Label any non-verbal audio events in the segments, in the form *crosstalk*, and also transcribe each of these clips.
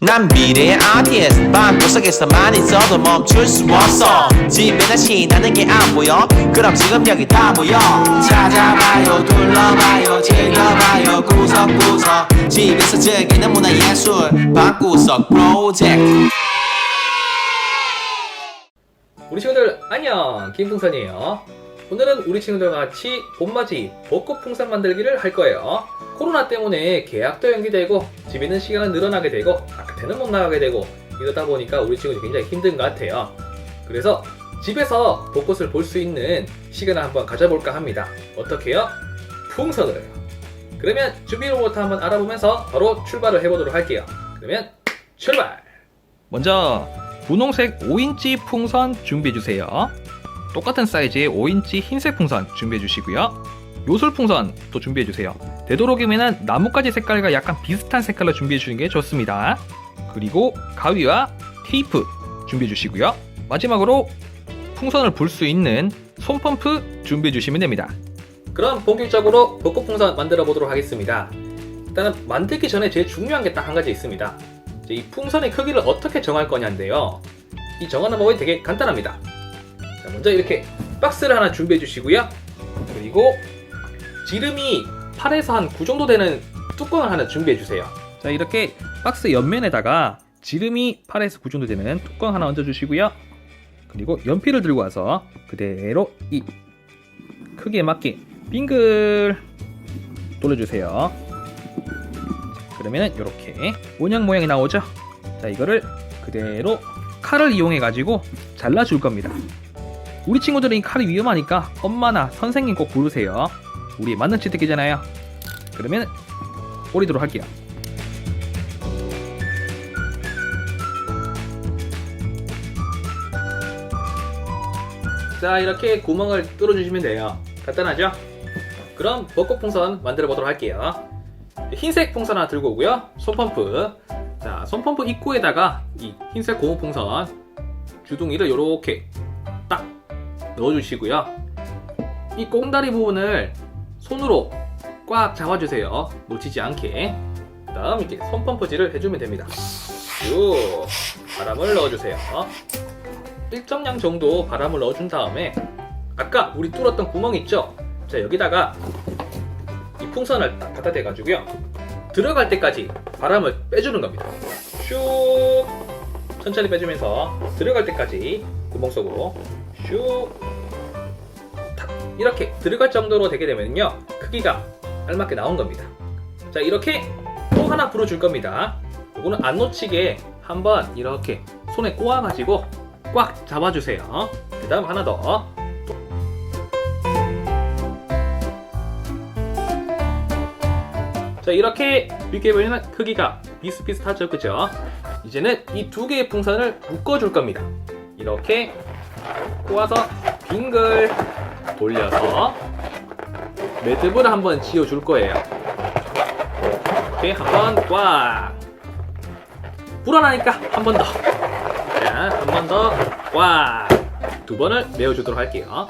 난 미래의 아티스트 방구 석에서 많이 써도 멈출 수 없어. 집에 다시 나는 게 안 보여. 그럼 지금 여기 다 모여. 찾아봐요 둘러봐요 즐겨봐요. 구석구석. 집에서 즐기는 문화예술. 방구석 프로젝트. 우리 친구들 안녕. 김풍선이에요 오늘은 우리 친구들과 같이 봄맞이 벚꽃 풍선 만들기를 할 거예요. 코로나 때문에 계약도 연기되고 집에 있는 시간은 늘어나게 되고 바깥에는 못 나가게 되고 이러다 보니까 우리 친구들이 굉장히 힘든 것 같아요. 그래서 집에서 벚꽃을 볼 수 있는 시간을 한번 가져볼까 합니다. 어떻게요? 풍선으로요 그러면 준비로부터 한번 알아보면서 바로 출발을 해보도록 할게요. 그러면 출발! 먼저 분홍색 5인치 풍선 준비해주세요. 똑같은 사이즈의 5인치 흰색 풍선 준비해 주시고요. 요술 풍선 또 준비해 주세요. 되도록이면 나뭇가지 색깔과 약간 비슷한 색깔로 준비해 주는 게 좋습니다. 그리고 가위와 테이프 준비해 주시고요. 마지막으로 풍선을 불 수 있는 손펌프 준비해 주시면 됩니다. 그럼 본격적으로 벚꽃 풍선 만들어 보도록 하겠습니다. 일단은 만들기 전에 제일 중요한 게 딱 한 가지 있습니다. 이 풍선의 크기를 어떻게 정할 거냐인데요. 이 정하는 방법이 되게 간단합니다. 자, 먼저 이렇게 박스를 하나 준비해 주시고요. 그리고 지름이 8에서 한 9 정도 되는 뚜껑을 하나 준비해 주세요. 자, 이렇게 박스 옆면에다가 지름이 8에서 9 정도 되는 뚜껑 하나 얹어 주시고요. 그리고 연필을 들고 와서 그대로 이 크기에 맞게 빙글 돌려주세요. 그러면 이렇게 원형 모양이 나오죠? 자 이거를 그대로 칼을 이용해 가지고 잘라 줄 겁니다. 우리 친구들은 이 칼이 위험하니까 엄마나 선생님 꼭 부르세요. 우리 맞는 치트키잖아요. 그러면 오리도록 할게요. 자 이렇게 구멍을 뚫어주시면 돼요. 간단하죠? 그럼 벚꽃 풍선 만들어 보도록 할게요. 흰색 풍선 하나 들고 오고요. 손펌프. 자, 손펌프 입구에다가 이 흰색 고무 풍선 주둥이를 이렇게 딱 넣어주시고요. 이 꽁다리 부분을 손으로 꽉 잡아주세요. 놓치지 않게. 다음 이렇게 손 펌프질을 해주면 됩니다. 쭉 바람을 넣어주세요. 일정량 정도 바람을 넣어준 다음에 아까 우리 뚫었던 구멍 있죠? 자 여기다가 이 풍선을 딱 갖다 대가지고요. 들어갈 때까지 바람을 빼주는 겁니다. 슉 천천히 빼주면서 들어갈 때까지 구멍 속으로 슉 탁. 이렇게 들어갈 정도로 되게 되면요 크기가 알맞게 나온 겁니다. 자 이렇게 또 하나 불어줄 겁니다. 이거는 안 놓치게 한번 이렇게 손에 꼬아가지고 꽉 잡아주세요. 그 다음 하나 더 자 이렇게 이렇게 보면 크기가 비슷비슷하죠 그죠 이제는 이 두 개의 풍선을 묶어 줄 겁니다 이렇게 꼬아서 빙글 돌려서 매듭을 한번 지어줄 거예요. 이렇게 한번 꽉. 불어나니까 한 번 더. 자, 한 번 더 꽉. 두 번을 메워주도록 할게요.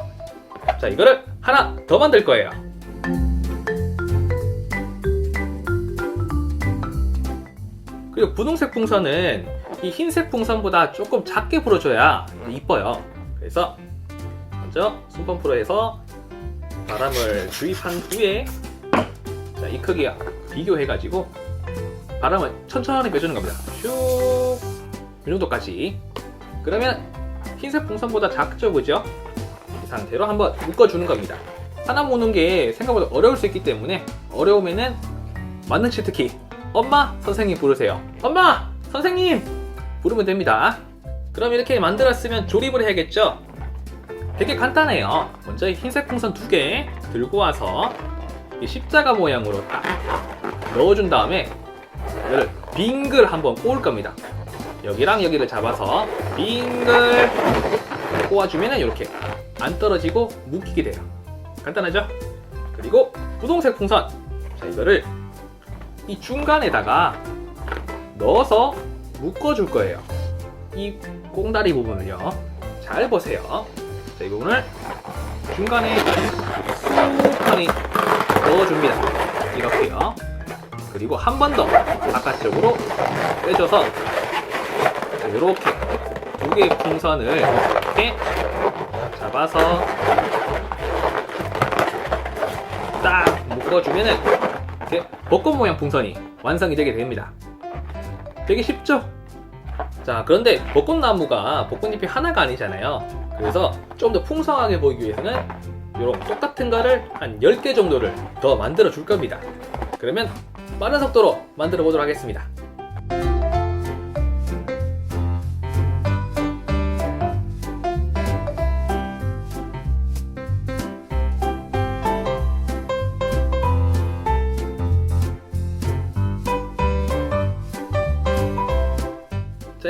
자 이거를 하나 더 만들 거예요. 그리고 분홍색 풍선은 이 흰색 풍선보다 조금 작게 불어줘야 이뻐요. 그래서 먼저 손펌프로 해서 바람을 주입한 후에 자, 이 크기와 비교해가지고 바람을 천천히 빼주는 겁니다. 슉! 이 정도까지. 그러면 흰색 풍선보다 작죠, 그죠? 이 상태로 한번 묶어주는 겁니다. 하나 모는 게 생각보다 어려울 수 있기 때문에 어려우면은 맞는 치트키 엄마 선생님 부르세요 엄마 선생님 부르면 됩니다 그럼 이렇게 만들었으면 조립을 해야겠죠? 되게 간단해요. 먼저 이 흰색 풍선 두 개 들고 와서 이 십자가 모양으로 딱 넣어준 다음에 이거를 빙글 한번 꼬을 겁니다. 여기랑 여기를 잡아서 빙글 꼬아주면 이렇게 안 떨어지고 묶이게 돼요. 간단하죠? 그리고 분홍색 풍선. 자 이거를 이 중간에다가 넣어서 묶어줄 거예요. 이 꽁다리 부분을요. 잘 보세요. 자, 이 부분을 중간에 쑥하니 넣어줍니다. 이렇게요. 그리고 한 번 더 바깥쪽으로 빼줘서 이렇게 두 개의 풍선을 이렇게 잡아서 딱 묶어주면은 이렇게 벚꽃 모양 풍선이 완성이 되게 됩니다. 되게 쉽죠? 자, 그런데 벚꽃나무가 벚꽃잎이 하나가 아니잖아요. 그래서 좀 더 풍성하게 보이기 위해서는 이런 똑같은 거를 한 10개 정도를 더 만들어 줄 겁니다. 그러면 빠른 속도로 만들어 보도록 하겠습니다.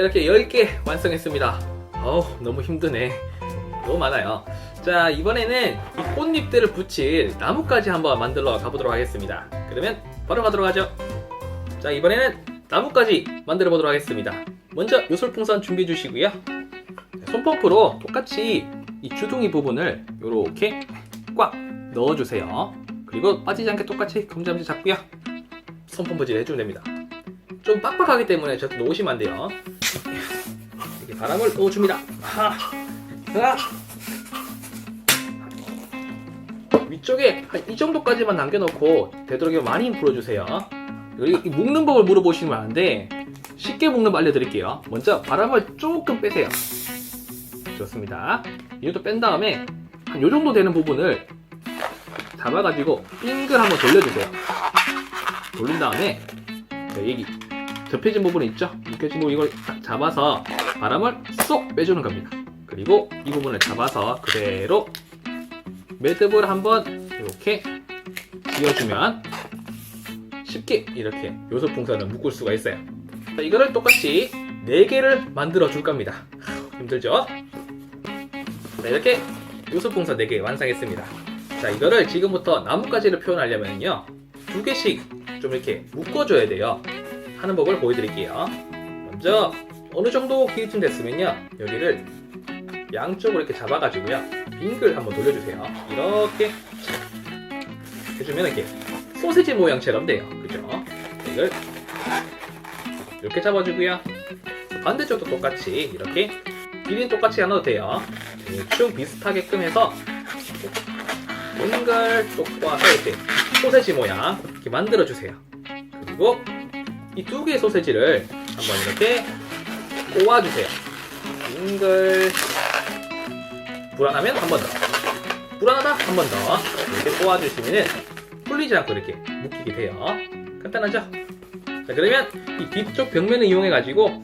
이렇게 10개 완성했습니다. 어우 너무 힘드네. 너무 많아요. 자 이번에는 이 꽃잎들을 붙일 나무까지 한번 만들러 가보도록 하겠습니다. 그러면 바로 가도록 하죠. 자 이번에는 나무까지 만들어 보도록 하겠습니다. 먼저 요술풍선 준비해 주시고요. 손펌프로 똑같이 이 주둥이 부분을 이렇게 꽉 넣어주세요. 그리고 빠지지 않게 똑같이 검지검지 잡고요. 손펌프질 해주면 됩니다. 좀 빡빡하기 때문에 저도 놓으시면 안 돼요 바람을 넣어줍니다. 하, 하. 위쪽에 한 이 정도까지만 남겨놓고 되도록이면 많이 불어주세요. 그리고 이 묶는 법을 물어보시면 안 돼. 쉽게 묶는 법 알려드릴게요. 먼저 바람을 조금 빼세요. 좋습니다. 이 정도 뺀 다음에 한 요 정도 되는 부분을 잡아가지고 빙글 한번 돌려주세요. 돌린 다음에 자, 여기 접혀진 부분 있죠? 묶여진 부분 이걸 딱 잡아서 바람을 쏙 빼주는 겁니다. 그리고 이 부분을 잡아서 그대로 매듭을 한번 이렇게 지어주면 쉽게 이렇게 요소풍선을 묶을 수가 있어요. 자, 이거를 똑같이 4개를 만들어 줄 겁니다. *laughs* 힘들죠? 자, 이렇게 요소풍선 4개 완성했습니다. 자, 이거를 지금부터 나뭇가지를 표현하려면요. 두 개씩 좀 이렇게 묶어줘야 돼요. 하는 법을 보여드릴게요. 먼저 어느 정도 기울쯤 됐으면요. 여기를 양쪽으로 이렇게 잡아가지고요. 빙글 한번 돌려주세요. 이렇게 해주면 이렇게 소세지 모양처럼 돼요. 그죠? 이걸 이렇게 잡아주고요. 반대쪽도 똑같이 이렇게 길이는 똑같이 안 넣어도 돼요. 대충 비슷하게끔 해서 빙글 또 꼬아서 이렇게 소세지 모양 이렇게 만들어주세요. 그리고 이 두 개의 소세지를 한번 이렇게 꼬아주세요. 빙글 불안하면 한 번 더. 불안하다 한 번 더. 이렇게 꼬아주시면은 풀리지 않고 이렇게 묶이게 돼요. 간단하죠? 자 그러면 이 뒤쪽 벽면을 이용해 가지고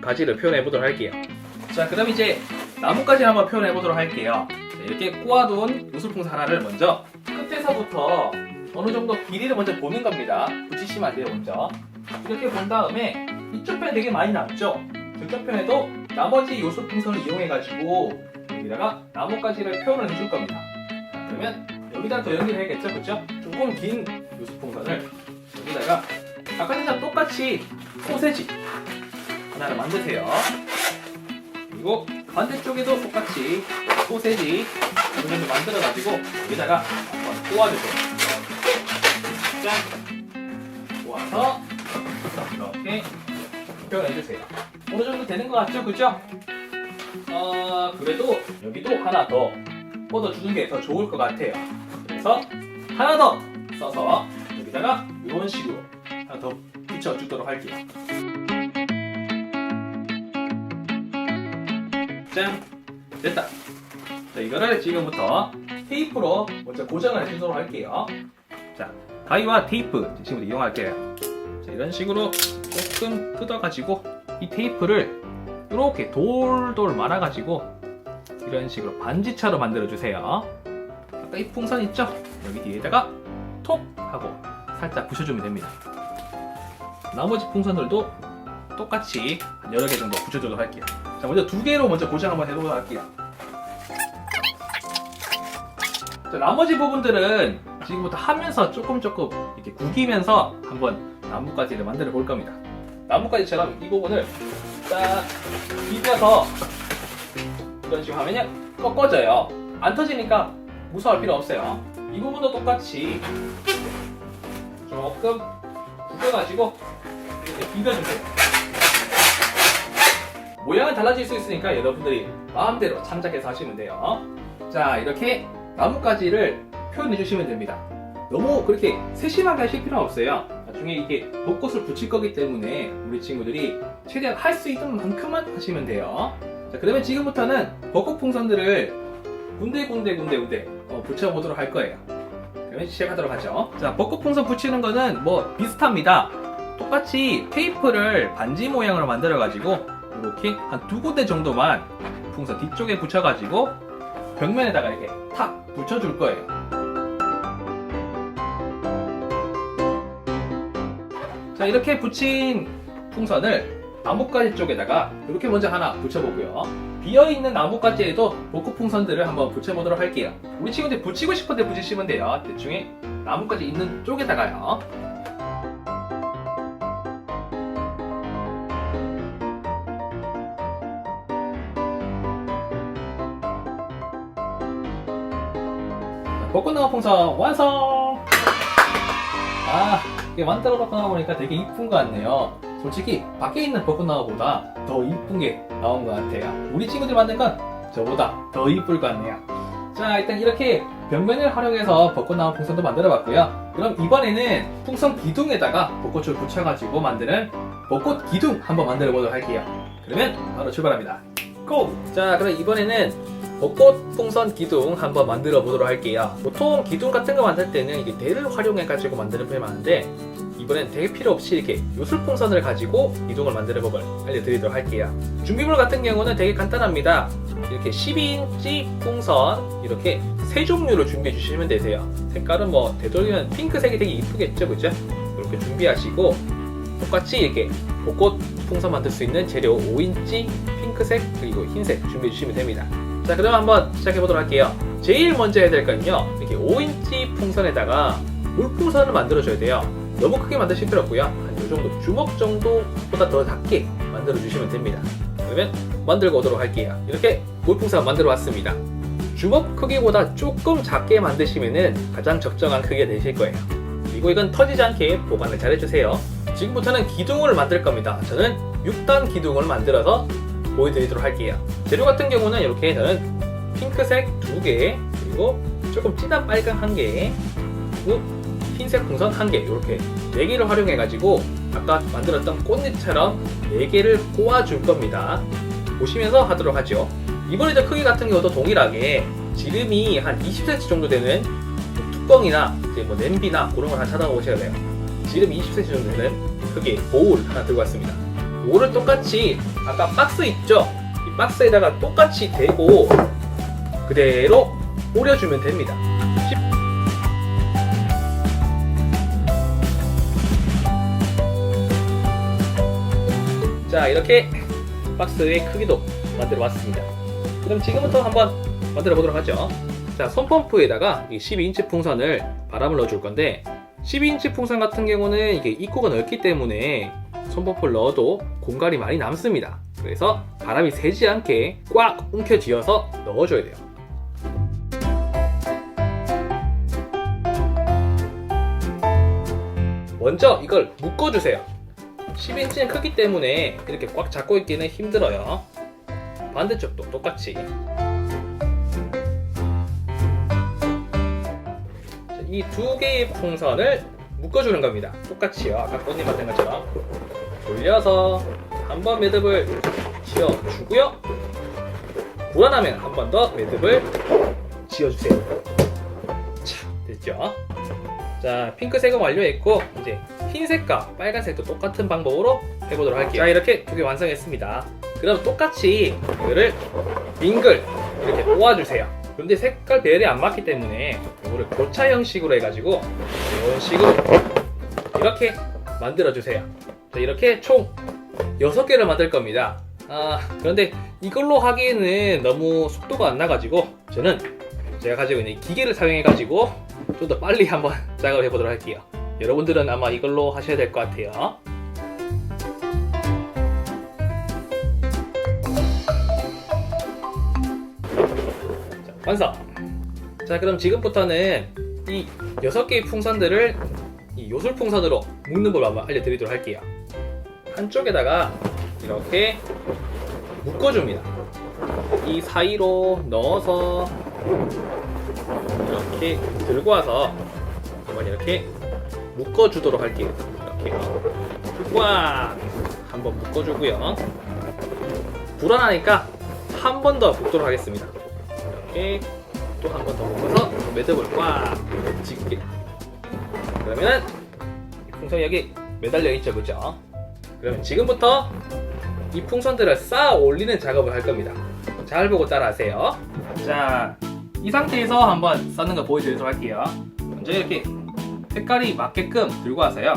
가지를 표현해 보도록 할게요. 자 그럼 이제 나뭇가지 한번 표현해 보도록 할게요. 자, 이렇게 꼬아둔 요술풍선 하나를 먼저 끝에서부터 어느 정도 길이를 먼저 보는 겁니다. 붙이시면 안 돼요 먼저. 이렇게 본 다음에 이쪽 편에 되게 많이 남죠? 저쪽 편에도 나머지 요소 풍선을 이용해가지고 여기다가 나뭇가지를 표현을 해줄 겁니다. 자, 그러면 여기다 더 연결해야겠죠? 그죠? 조금 긴 요소 풍선을 여기다가 아까 전랑 똑같이 소세지 하나를 만드세요. 그리고 반대쪽에도 똑같이 소세지 어느 정도 만들어가지고 여기다가 한번 꼬아주세요. 짠! 꼬아서 이렇게 표현해주세요. 어느 정도 되는 것 같죠? 그죠? 어, 그래도 여기도 하나 더 뻗어주는 게 더 좋을 것 같아요. 그래서 하나 더 써서 여기다가 이런 식으로 하나 더 붙여주도록 할게요. 짠! 됐다. 자, 이거를 지금부터 테이프로 먼저 고정을 해주도록 할게요. 자, 가위와 테이프 지금부터 이용할게요. 자, 이런 식으로 조금 뜯어가지고 이 테이프를 이렇게 돌돌 말아가지고 이런 식으로 반지처럼 만들어주세요. 아까 이 풍선 있죠? 여기 뒤에다가 톡 하고 살짝 부셔주면 됩니다. 나머지 풍선들도 똑같이 한 여러 개 정도 붙여주도록 할게요. 자, 먼저 두 개로 먼저 고정 한번 해보도록 할게요. 자, 나머지 부분들은 지금부터 하면서 조금 조금 이렇게 구기면서 한번 나뭇가지를 만들어 볼 겁니다. 나뭇가지처럼 이 부분을 딱 비벼서 이런 식으로 하면요 꺾어져요. 안 터지니까 무서워할 필요 없어요. 이 부분도 똑같이 조금 구겨가지고 이렇게 비벼주세요. 모양은 달라질 수 있으니까 여러분들이 마음대로 창작해서 하시면 돼요. 자, 이렇게 나뭇가지를 표현해 주시면 됩니다. 너무 그렇게 세심하게 하실 필요는 없어요. 나중에 이게 벚꽃을 붙일 거기 때문에 우리 친구들이 최대한 할 수 있는 만큼만 하시면 돼요. 자, 그러면 지금부터는 벚꽃 풍선들을 군데군데 군데군데 어, 붙여보도록 할 거예요. 그러면 시작하도록 하죠. 자, 벚꽃 풍선 붙이는 거는 뭐 비슷합니다. 똑같이 테이프를 반지 모양으로 만들어가지고 이렇게 한 두 군데 정도만 풍선 뒤쪽에 붙여가지고 벽면에다가 이렇게 탁 붙여줄 거예요. 자, 이렇게 붙인 풍선을 나뭇가지 쪽에다가 이렇게 먼저 하나 붙여보고요. 비어있는 나뭇가지에도 벚꽃 풍선들을 한번 붙여보도록 할게요. 우리 친구들 붙이고 싶은데 붙이시면 돼요. 대충 나뭇가지 있는 쪽에다가요. 자, 벚꽃나무 풍선 완성! 아, 만들어 놓고 나보니까 되게 이쁜 것 같네요. 솔직히 밖에 있는 벚꽃나무보다 더 이쁜 게 나온 것 같아요. 우리 친구들 만든 건 저보다 더 이쁠 것 같네요. 자, 일단 이렇게 벽면을 활용해서 벚꽃나무 풍선도 만들어 봤고요. 그럼 이번에는 풍선 기둥에다가 벚꽃을 붙여가지고 만드는 벚꽃 기둥 한번 만들어 보도록 할게요. 그러면 바로 출발합니다. 고! 자, 그럼 이번에는 벚꽃 풍선 기둥 한번 만들어 보도록 할게요. 보통 기둥 같은 거 만들 때는 이게 대를 활용해 가지고 만드는 편이 많은데 이번엔 대게 필요 없이 이렇게 요술 풍선을 가지고 기둥을 만드는 법을 알려드리도록 할게요. 준비물 같은 경우는 되게 간단합니다. 이렇게 12인치 풍선 이렇게 세 종류를 준비해 주시면 되세요. 색깔은 뭐 되돌리면 핑크색이 되게 이쁘겠죠, 그죠? 이렇게 준비하시고 똑같이 이렇게 벚꽃 풍선 만들 수 있는 재료 5인치 핑크색 그리고 흰색 준비해 주시면 됩니다. 자, 그럼 한번 시작해 보도록 할게요. 제일 먼저 해야 될 건요. 이렇게 5인치 풍선에다가 물풍선을 만들어 줘야 돼요. 너무 크게 필요 없고요. 한이 정도 주먹 정도보다 더 작게 만들어 주시면 됩니다. 그러면 만들고 오도록 할게요. 이렇게 물풍선 만들어 왔습니다. 주먹 크기보다 조금 작게 만드시면 가장 적정한 크기가 되실 거예요. 그리고 이건 터지지 않게 보관을 잘 해주세요. 지금부터는 기둥을 만들 겁니다. 저는 6단 기둥을 만들어서 보여드리도록 할게요. 재료 같은 경우는 이렇게 저는 핑크색 2개, 그리고 조금 진한 빨강 1개, 그리고 흰색 풍선 1개, 이렇게 4개를 활용해가지고 아까 만들었던 꽃잎처럼 4개를 꼬아줄 겁니다. 보시면서 하도록 하죠. 이번에 저 크기 같은 경우도 동일하게 지름이 한 20cm 정도 되는 뚜껑이나 이제 뭐 냄비나 그런 걸 하나 찾아보셔야 돼요. 지름 20cm 정도 되는 크기 보울 하나 들고 왔습니다. 이거를 똑같이 아까 박스 있죠? 이 박스에다가 똑같이 대고 그대로 오려주면 됩니다. 쉽- 자 이렇게 박스의 크기도 만들어 왔습니다. 그럼 지금부터 한번 만들어 보도록 하죠. 자 손펌프에다가 이 12인치 풍선을 바람을 넣어 줄 건데 12인치 풍선 같은 경우는 이게 입구가 넓기 때문에 손펌프를 넣어도 공간이 많이 남습니다. 그래서 바람이 새지 않게 꽉 움켜쥐어서 넣어줘야 돼요. 먼저 이걸 묶어주세요. 10인치는 크기 때문에 이렇게 꽉 잡고 있기는 힘들어요. 반대쪽도 똑같이. 이 두 개의 풍선을 묶어주는 겁니다. 똑같이요. 아까 꽃님 만든 것처럼. 돌려서 한 번 매듭을 지어주고요. 불안하면 한 번 더 매듭을 지어주세요. 자, 됐죠? 자, 핑크색은 완료했고, 이제 흰색과 빨간색도 똑같은 방법으로 해보도록 할게요. 자, 이렇게 두 개 완성했습니다. 그럼 똑같이 이거를 빙글 이렇게 꼬아주세요. 근데 색깔 배열이 안 맞기 때문에 이거를 교차 형식으로 해가지고 이런 식으로 이렇게 만들어주세요. 자, 이렇게 총 6개를 만들 겁니다. 아, 그런데 이걸로 하기에는 너무 속도가 안 나가지고 저는 제가 가지고 있는 이 기계를 사용해가지고 좀 더 빨리 한번 *laughs* 작업을 해보도록 할게요. 여러분들은 아마 이걸로 하셔야 될 것 같아요. 완성! 자, 그럼 지금부터는 이 6개의 풍선들을 이 요술 풍선으로 묶는 법을 한번 알려드리도록 할게요. 한쪽에다가 이렇게 묶어줍니다. 이 사이로 넣어서 이렇게 들고 와서 한번 이렇게 묶어주도록 할게요. 이렇게요. 꽉 한번 묶어주고요. 불안하니까 한 번 더 묶도록 하겠습니다. 이렇게 또 한 번더 묶어서 매듭을 꽉 짚게. 그러면 이 풍선 여기 매달려 있죠, 그죠? 그러면 지금부터 이 풍선들을 쌓아 올리는 작업을 할 겁니다. 잘 보고 따라하세요. 자, 이 상태에서 한번 쌓는 거 보여드리도록 할게요. 먼저 이렇게 색깔이 맞게끔 들고 와서요.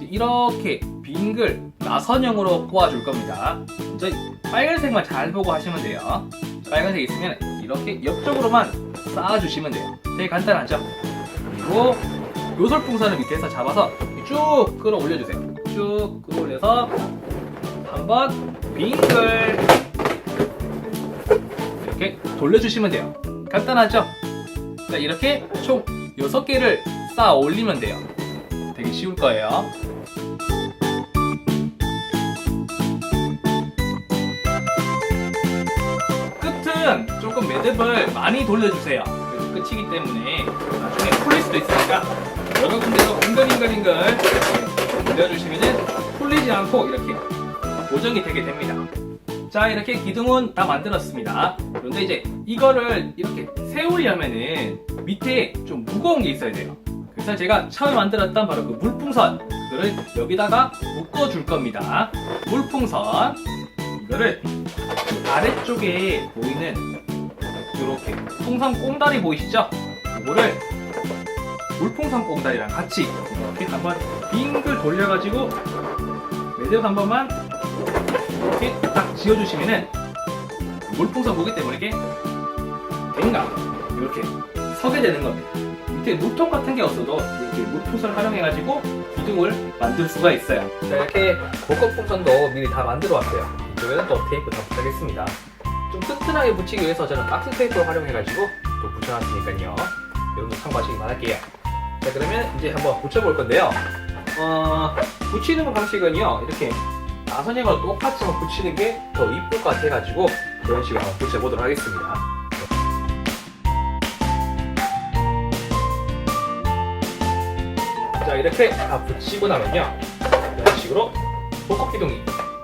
이렇게 빙글 나선형으로 꼬아줄 겁니다. 먼저 빨간색만 잘 보고 하시면 돼요. 빨간색 있으면 이렇게 옆쪽으로만 쌓아주시면 돼요. 되게 간단하죠? 그리고 요솔풍선을 밑에서 잡아서 쭉 끌어올려주세요. 쭉 끌어올려서 한번 빙글 이렇게 돌려주시면 돼요. 간단하죠? 자, 이렇게 총 6개를 쌓아 올리면 돼요. 되게 쉬울 거예요. 매듭을 많이 돌려주세요. 끝이기 때문에 나중에 풀릴 수도 있으니까 여러 군데로 빙글빙글빙글 돌려주시면 풀리지 않고 이렇게 고정이 되게 됩니다. 자 이렇게 기둥은 다 만들었습니다. 그런데 이제 이거를 이렇게 세우려면은 밑에 좀 무거운 게 있어야 돼요. 그래서 제가 처음에 만들었던 바로 그 물풍선 이거를 여기다가 묶어 줄 겁니다. 물풍선 이거를 아래쪽에 보이는 이렇게 풍선 꽁다리 보이시죠? 이거를 물풍선 꽁다리랑 같이 이렇게 한번 빙글 돌려가지고 매듭 한 번만 이렇게 딱 지어주시면은 물풍선 보기 때문에 이게 된가 이렇게 서게 되는 겁니다. 밑에 물통 같은 게 없어도 이렇게 물풍선을 활용해가지고 기둥을 만들 수가 있어요. 자, 이렇게 벚꽃 풍선도 미리 다 만들어 왔어요. 이쪽에는 또 테이프 다 붙여야겠습니다. 좀 튼튼하게 붙이기 위해서 저는 박스 테이프를 활용해가지고 또 붙여놨으니까요. 여러분 참고하시기 바랄게요. 자, 그러면 이제 한번 붙여볼 건데요. 어, 붙이는 방식은요, 이렇게 나선형을 똑같이 붙이는 게 더 이쁠 것 같아가지고 그런 식으로 한번 붙여보도록 하겠습니다. 자 이렇게 다 붙이고 나면요 이런 식으로 벚꽃기둥이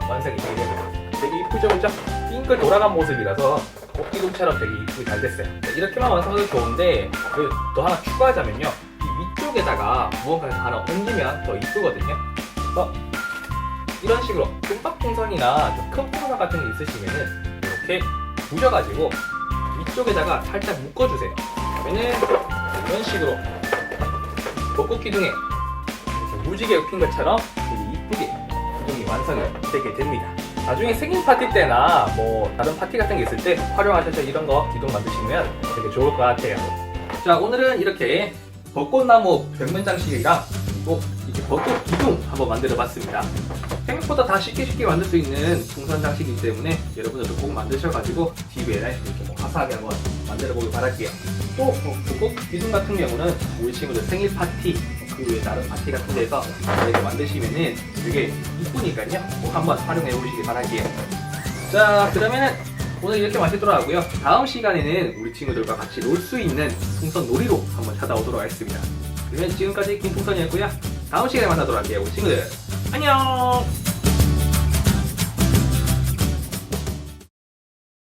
완성이 되게 됩니다. 되게 이쁘죠 그죠? 빙글 돌아간 모습이라서 꽃기둥처럼 되게 이쁘게 잘 됐어요. 자, 이렇게만 완성해도 좋은데 그또 하나 추가하자면요 이 위쪽에다가 무언가를 하나 옮기면 더 이쁘거든요. 그래서 이런 식으로 끔박 풍선이나 좀큰 풍선 같은 게 있으시면은 이렇게 부셔가지고 위쪽에다가 살짝 묶어주세요. 그러면은 이런 식으로 벚꽃 기둥에 무지개 핀 것처럼 되게 이쁘게 기둥이 완성이 되게 됩니다. 나중에 생일 파티 때나 뭐 다른 파티 같은 게 있을 때 활용하셔서 이런 거 기둥 만드시면 되게 좋을 것 같아요. 자 오늘은 이렇게 벚꽃나무 벽면 장식이랑 또 이렇게 벚꽃 기둥 한번 만들어 봤습니다. 생각보다 다 쉽게 쉽게 만들 수 있는 풍선 장식이기 때문에 여러분들도 꼭 만드셔가지고 집에 이렇게 뭐 화사하게 한번 만들어 보길 바랄게요. 또 어, 벚꽃 기둥 같은 경우는 우리 친구들 생일 파티 그 다른 파티 같은 데서 이렇게 만드시면은 되게 이쁘니까요. 꼭 한번 활용해 보시길 바랄게요. 자 그러면은 오늘 이렇게 마치도록 하고요. 다음 시간에는 우리 친구들과 같이 놀 수 있는 풍선 놀이로 한번 찾아오도록 하겠습니다. 그러면 지금까지 김풍선이었고요. 다음 시간에 만나도록 할게요. 우리 친구들 안녕.